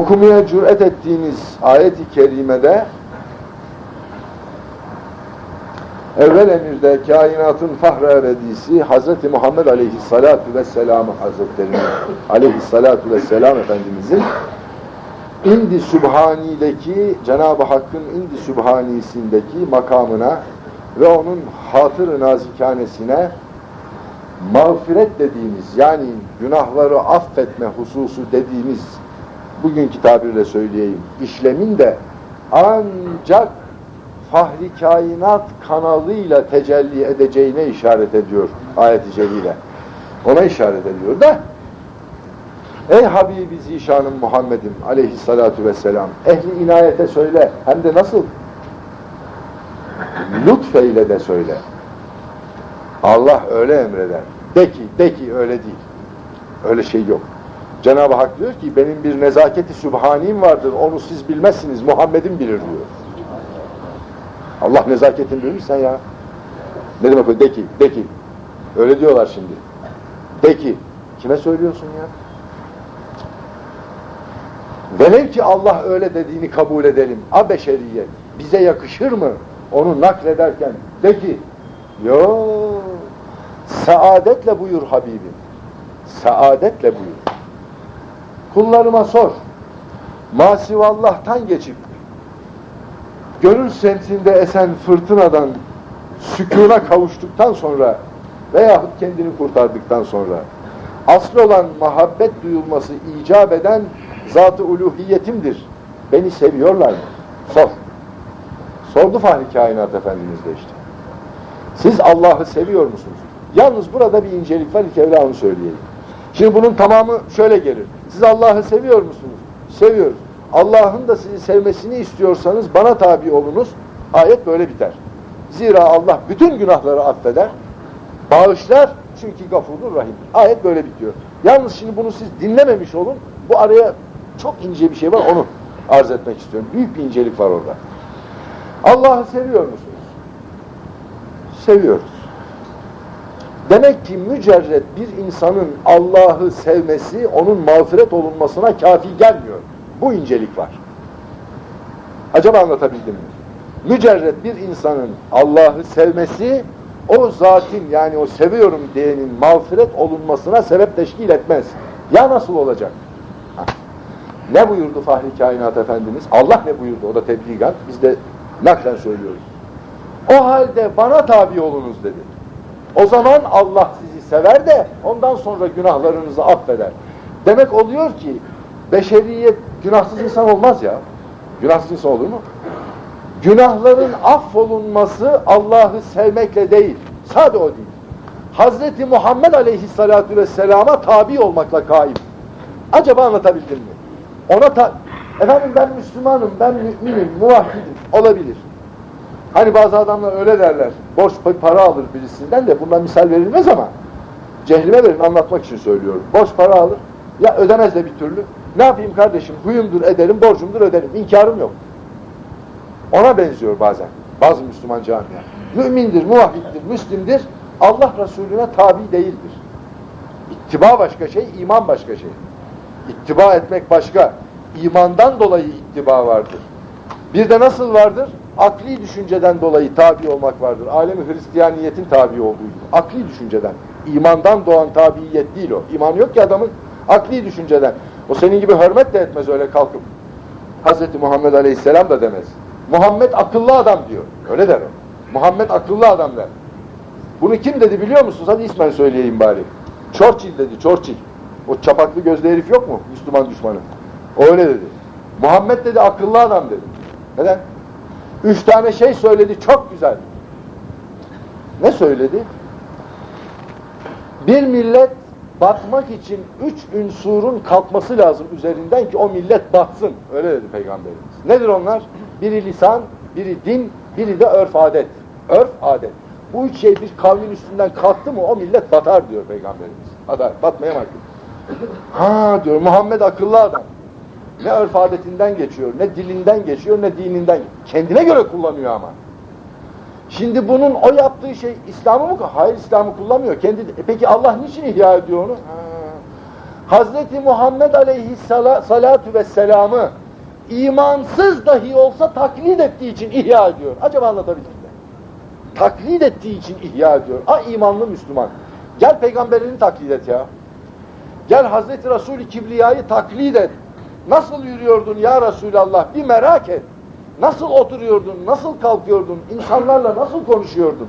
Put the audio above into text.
okumaya cüret ettiğiniz ayet-i kerimede evvel emirde kainatın fahre eredisi Hz. Muhammed Aleyhissalatu vesselam Hazretlerinin Aleyhissalatu vesselam Efendimizin indi Sübhani'deki Cenab-ı Hakk'ın indi Sübhani'sindeki makamına ve onun hatır-ı nazikanesine mağfiret dediğimiz yani günahları affetme hususu dediğimiz bugünkü tabirle söyleyeyim işlemin de ancak fahri kainat kanalıyla tecelli edeceğine işaret ediyor ayet-i celile. Ona işaret ediyor da Ey Habibi Zişanım Muhammed'im aleyhissalatu vesselam ehli inayete söyle hem de nasıl? Lütfeyle de söyle. Allah öyle emreder. De ki, de ki öyle değil. Öyle şey yok. Cenab-ı Hak diyor ki benim bir nezaketi sübhanim vardır onu siz bilmezsiniz Muhammed'im bilir diyor. Allah nezaketini bilir sen ya. Ne demek o? De ki, de ki. Öyle diyorlar şimdi. De ki. Kime söylüyorsun ya? Velev ki Allah öyle dediğini kabul edelim. A beşeriyet. Bize yakışır mı? Onu naklederken. De ki. Yo. Saadetle buyur Habibim. Saadetle buyur. Kullarıma sor. Masivallah'tan geçip gönül semtinde esen fırtınadan sükûna kavuştuktan sonra veyahut kendini kurtardıktan sonra asıl olan muhabbet duyulması icap eden zat-ı uluhiyetimdir. Beni seviyorlar mı? Sor. Sordu Fahri Kainat Efendimiz de işte. Siz Allah'ı seviyor musunuz? Yalnız burada bir incelik var, ilk evvela onu söyleyelim. Şimdi bunun tamamı şöyle gelir. Siz Allah'ı seviyor musunuz? Seviyoruz. Allah'ın da sizi sevmesini istiyorsanız bana tabi olunuz. Ayet böyle biter. Zira Allah bütün günahları affeder, bağışlar çünkü gafurdur rahim. Ayet böyle bitiyor. Yalnız şimdi bunu siz dinlememiş olun. Bu araya çok ince bir şey var onu arz etmek istiyorum. Büyük bir incelik var orada. Allah'ı seviyor musunuz? Seviyoruz. Demek ki mücerret bir insanın Allah'ı sevmesi onun mağfiret olunmasına kafi gelmiyor. Bu incelik var. Acaba anlatabildim mi? Mücerret bir insanın Allah'ı sevmesi o zatin yani o seviyorum diyenin mağfiret olunmasına sebep teşkil etmez. Ya nasıl olacak? Ha. Ne buyurdu Fahri Kainat Efendimiz? Allah ne buyurdu? O da tebligat. Biz de naklen söylüyoruz. O halde bana tabi olunuz dedi. O zaman Allah sizi sever de ondan sonra günahlarınızı affeder. Demek oluyor ki beşeriyet günahsız insan olmaz ya. Günahsız insan olur mu? Günahların affolunması Allah'ı sevmekle değil. Sade o değil. Hazreti Muhammed Aleyhisselatü Vesselam'a tabi olmakla kaim. Acaba anlatabildim mi? Ona ta efendim ben Müslümanım, ben müminim, muvahhidim. Olabilir. Hani bazı adamlar öyle derler. Borç para alır birisinden de bundan misal verilmez ama cehlime verin anlatmak için söylüyorum. Borç para alır. Ya ödemez de bir türlü. Ne yapayım kardeşim? Huyumdur ederim, borcumdur öderim. İnkarım yok. Ona benziyor bazen. Bazı Müslüman camia. Mümindir, muvahhiddir, müslimdir. Allah Resulüne tabi değildir. İttiba başka şey, iman başka şey. İttiba etmek başka. İmandan dolayı ittiba vardır. Bir de nasıl vardır? Akli düşünceden dolayı tabi olmak vardır. Alemi Hristiyaniyetin tabi olduğu gibi. Akli düşünceden. İmandan doğan tabiyet değil o. İman yok ki adamın akli düşünceden. O senin gibi hürmet de etmez öyle kalkıp. Hz. Muhammed Aleyhisselam da demez. Muhammed akıllı adam diyor. Öyle der o. Muhammed akıllı adam der. Bunu kim dedi biliyor musunuz? Hadi ismen söyleyeyim bari. Churchill dedi, Churchill. O çapaklı gözlü herif yok mu? Müslüman düşmanı. O öyle dedi. Muhammed dedi akıllı adam dedi. Neden? Üç tane şey söyledi çok güzel. Ne söyledi? Bir millet batmak için üç ünsurun kalkması lazım üzerinden ki o millet batsın. Öyle dedi Peygamberimiz. Nedir onlar? Biri lisan, biri din, biri de örf adet. Örf adet. Bu üç şey bir kavmin üstünden kalktı mı o millet batar diyor Peygamberimiz. Aday, batmaya mahkum. Ha diyor Muhammed akıllı adam. Ne örf adetinden geçiyor, ne dilinden geçiyor, ne dininden. Kendine göre kullanıyor ama. Şimdi bunun o yaptığı şey İslam'ı mı? Hayır İslam'ı kullanmıyor. Kendi, e peki Allah niçin ihya ediyor onu? Ha. Hazreti Muhammed aleyhissalatu vesselam'ı imansız dahi olsa taklit ettiği için ihya ediyor. Acaba anlatabildim mi? Taklit ettiği için ihya ediyor. A imanlı Müslüman. Gel peygamberini taklit et ya. Gel Hazreti Resul-i Kibriya'yı taklit et. Nasıl yürüyordun ya Resulallah bir merak et. Nasıl oturuyordun, nasıl kalkıyordun, insanlarla nasıl konuşuyordun?